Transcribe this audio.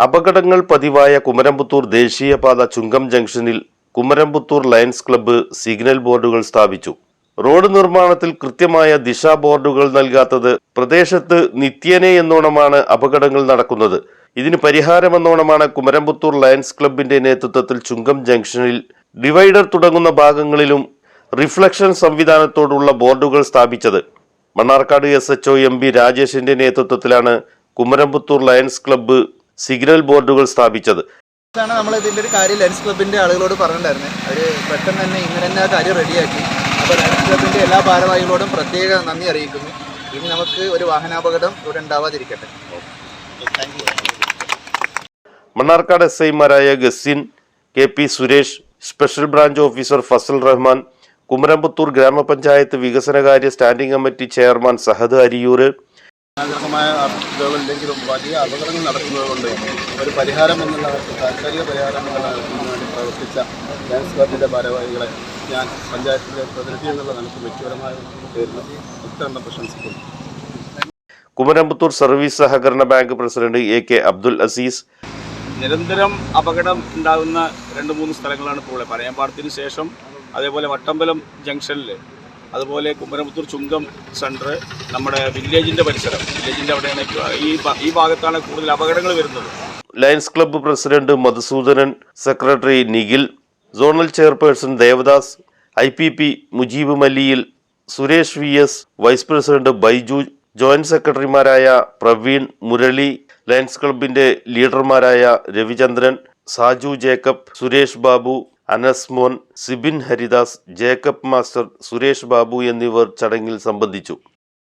അപകടങ്ങൾ പതിവായ കുമരംപുത്തൂർ ദേശീയപാത ചുങ്കം ജംഗ്ഷനിൽ കുമരംപുത്തൂർ ലയൺസ് ക്ലബ്ബ് സിഗ്നൽ ബോർഡുകൾ സ്ഥാപിച്ചു. റോഡ് നിർമ്മാണത്തിൽ കൃത്യമായ ദിശാ ബോർഡുകൾ നൽകാത്തത് പ്രദേശത്ത് നിത്യേനെ എന്നോണമാണ് അപകടങ്ങൾ നടക്കുന്നത്. ഇതിന് പരിഹാരമെന്നോണമാണ് കുമരംപുത്തൂർ ലയൺസ് ക്ലബിന്റെ നേതൃത്വത്തിൽ ചുങ്കം ജംഗ്ഷനിൽ ഡിവൈഡർ തുടങ്ങുന്ന ഭാഗങ്ങളിലും റിഫ്ലക്ഷൻ സംവിധാനത്തോടുള്ള ബോർഡുകൾ സ്ഥാപിച്ചത്. Mannarkkad S H M B രാജേഷിന്റെ നേതൃത്വത്തിലാണ് കുമരംപുത്തൂർ ലയൺസ് ക്ലബ്ബ് സിഗ്നൽ ബോർഡുകൾ സ്ഥാപിച്ചത്. ാണ് നമ്മൾ ഇതിന്റെ ഒരു കാര്യം ലെൻസ് ക്ലബിന്റെ ആളുകളോട് പറഞ്ഞിട്ടുണ്ടായിരുന്നത് അവർ പെട്ടെന്ന് തന്നെ ഇങ്ങനെ തന്നെ ആ കാര്യം റെഡിയാക്കി. അപ്പോൾ ലെൻസ് ക്ലബിന്റെ എല്ലാ ഭാരവാഹികളോടും പ്രത്യേക നന്ദി അറിയിക്കുന്നു. ഇനി നമുക്ക് ഒരു വാഹനാപകടം ഇവിടെ ഉണ്ടാവാതിരിക്കട്ടെ. മണ്ണാർക്കാട് എസ് ഐമാരായ Gasin K P Suresh special branch officer Fasal Rahman Kumaramputhur ഗ്രാമപഞ്ചായത്ത് വികസനകാര്യ standing committee chairman Sahad Ariyur അനാഗ്രഹമായ അർത്ഥങ്ങളില്ലെങ്കിലും വലിയ അപകടങ്ങൾ നടക്കുന്നതുകൊണ്ട് ഒരു പരിഹാരം എന്നുള്ള താൽക്കാലിക പരിഹാരം എന്നുള്ള വേണ്ടി പ്രവർത്തിച്ച ഡാൻസ് ക്ലബിന്റെ ഭാരവാഹികളെ ഞാൻ പഞ്ചായത്തിലെ പ്രതിനിധി എന്നുള്ള നിലയ്ക്ക് വ്യക്തിപരമായ പേരിൽ ഉത്തരണം പ്രശംസിക്കുന്നു. കുമരമ്പത്തൂർ സർവീസ് സഹകരണ bank president A K Abdul Aziz. നിരന്തരം അപകടം ഉണ്ടാകുന്ന രണ്ട് മൂന്ന് സ്ഥലങ്ങളാണ് ഇപ്പോൾ പറയാൻ പാടത്തിന് ശേഷം അതേപോലെ വട്ടമ്പലം ജംഗ്ഷനിൽ അതുപോലെ കുമരമുത്തൂർ ചുങ്കം സെന്റർ നമ്മുടെ വില്ലേജിന്റെ പരിസരം. വില്ലേജിന്റെ അവിടെയാണ് ഈ ഈ ഭാഗത്താണ് കൂടുതൽ അപകടങ്ങൾ വരുന്നത്. Lions club president Madhusudanan secretary Nikhil zonal chairperson Devadas I P P Mujeeb Malliyil Suresh V S vice president Baiju joint സെക്രട്ടറിമാരായ പ്രവീൺ മുരളി ലയൺസ് ക്ലബിന്റെ ലീഡർമാരായ Ravichandran Saju Jacob Suresh Babu Anas Mon Sibin Haridas Jacob master Suresh Babu എന്നിവർ ചടങ്ങിൽ സംബന്ധിച്ചു.